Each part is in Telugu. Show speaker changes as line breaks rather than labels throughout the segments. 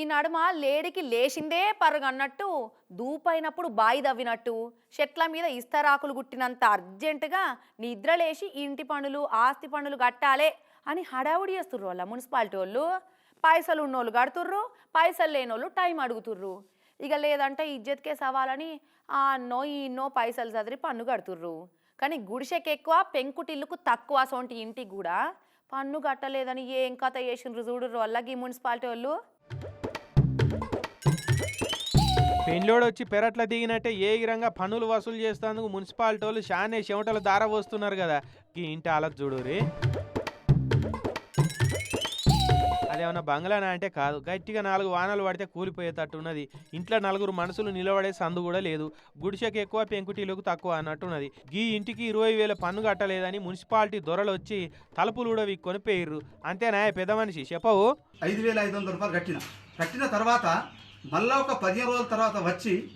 ఈ నడుమ లేడికి లేచిందే పరుగన్నట్టు దూపైనప్పుడు బాయి దవ్వినట్టు చెట్ల మీద ఇస్తరాకులు గుట్టినంత అర్జెంటుగా నిద్ర లేచి ఇంటి పనులు ఆస్తి పనులు కట్టాలే అని హడావుడి చేస్తుర్రు వాళ్ళ మున్సిపాలిటీ వాళ్ళు. పైసలు ఉన్నోళ్ళు కడుతుర్రు పైసలు లేనోళ్ళు టైం అడుగుతుర్రు. ఇక లేదంటే ఇజ్జత్కే సవాలని ఆ అన్నో ఈ పైసలు చదిరి పన్ను కడుతుర్రు. కానీ గుడిసెకి ఎక్కువ పెంకుటిల్లుకు తక్కువ సొంటి ఇంటికి కూడా పన్ను కట్టలేదని ఏం కథ చేసిండ్రు చూడుర్రు వల్ల మున్సిపాలిటీ వాళ్ళు?
పెండ్లోడు వచ్చి పెరట్ల దిగినట్టే ఏ విధంగా పన్నులు వసూలు చేస్తేందుకు మున్సిపాలిటీ వాళ్ళు షానే చెమటల దార వస్తున్నారు కదా. ఈ ఇంటి ఆలకు చూడురి అదేమన్నా బంగ్లానా అంటే కాదు. గట్టిగా నాలుగు వానలు పడితే కూలిపోయేటట్టు ఉన్నది ఇంట్లో నలుగురు మనుషులు నిలబడే సందు కూడా లేదు. గుడిసెకు ఎక్కువ పెంకుటీలకు తక్కువ అన్నట్టున్నది. ఈ ఇంటికి ఇరవై వేల పన్ను కట్టలేదని మున్సిపాలిటీ దొరలు వచ్చి తలుపులు కూడా విక్కొని పోయిర్రు. అంతేనా పెద్ద మనిషి చెప్పవు.
ఐదు వేల ఐదు వందల రూపాయలు కట్టిన. కట్టిన తర్వాత మళ్ళా ఒక పదిహేను రోజుల తర్వాత వచ్చి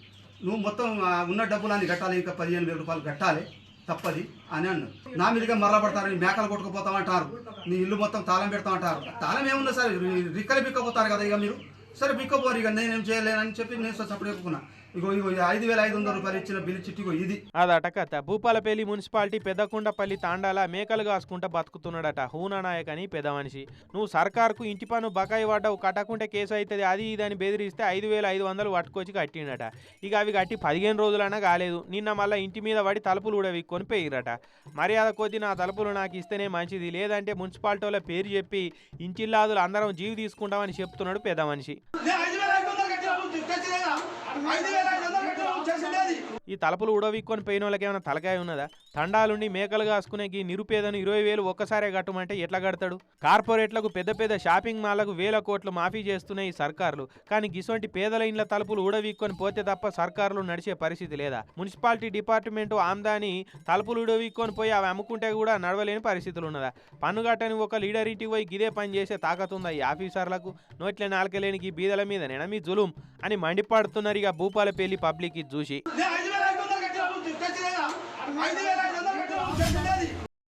నువ్వు మొత్తం ఉన్న డబ్బులన్నీ కట్టాలి ఇంకా పదిహేను వేల రూపాయలు కట్టాలి తప్పది అని అన్నారు నా మీదుగా మరలా పడతారు నీ మేకలు కొట్టుకుపోతామంటారు. నీ ఇల్లు మొత్తం తాళం పెడతామంటారు. తాళం ఏముంది సార్? రిక్కలు బిక్కపోతారు కదా ఇక మీరు. సరే బిక్కపోరు ఇక నేనేం చేయలేనని చెప్పి నేను సప్పుడు చెప్పుకున్నా ఇగో ఇగో ఐదు వేల ఐదు వందల రూపాయలు ఇచ్చిన బిల్లు ఇది.
అదట కథ భూపాలపల్లి మున్సిపాలిటీ పెద్దకుండపల్లి తాండాల మేకలు కాసుకుంటా బతుకుతున్నాడట. హూనా నాయక్ అని పెద్ద మనిషి. నువ్వు సర్కార్కు ఇంటి పన్ను బకాయి పడ్డావు కట్టకుంటే కేసు అవుతుంది అది ఇది అని బెదిరిస్తే ఐదు వేల ఐదు వందలు పట్టుకొచ్చి కట్టిండట. ఇక అవి కట్టి పదిహేను రోజులైనా కాలేదు. నిన్న మళ్ళీ ఇంటి మీద పడి తలుపులు కూడా విక్కొని పోయిరట. మర్యాద కొద్ది నా తలుపులు నాకు ఇస్తేనే మంచిది. లేదంటే మున్సిపాలిటీ వాళ్ళ పేరు చెప్పి ఇంటిల్లాదులు అందరం జీవి తీసుకుంటామని చెప్తున్నాడు పెద్ద మనిషి. ఈ తలుపులు ఉడవీక్కొని పోయిన వాళ్ళకి ఏమైనా తలకాయ ఉన్నదా? తండాలుండి మేకలు కాసుకునే ఈ నిరుపేదను ఇరవై వేలు ఒక్కసారే కట్టమంటే ఎట్లా కడతాడు? కార్పొరేట్లకు పెద్ద పెద్ద షాపింగ్ మాల్లకు వేల కోట్లు మాఫీ చేస్తున్నాయి ఈ సర్కార్లు. కానీ గిసొంటి పేదల ఇండ్ల తలుపులు ఊడవీక్కొని పోతే తప్ప సర్కారులు నడిచే పరిస్థితి లేదా? మున్సిపాలిటీ డిపార్ట్మెంటు ఆమ్దాని తలుపులు ఊడవీక్కొని పోయి అవి అమ్ముకుంటే కూడా నడవలేని పరిస్థితులు ఉన్నదా పన్ను కట్టని ఒక లీడర్ ఇంటికి పోయి గిదే పని చేసే తాకతుందా ఈ ఆఫీసర్లకు? నోట్ల నాలుకలేని ఈ బీదల మీద నేనా మీ జులుం? అని మండిపడుతున్నారు ఇక భూపాలపల్లి పబ్లిక్ చూసి.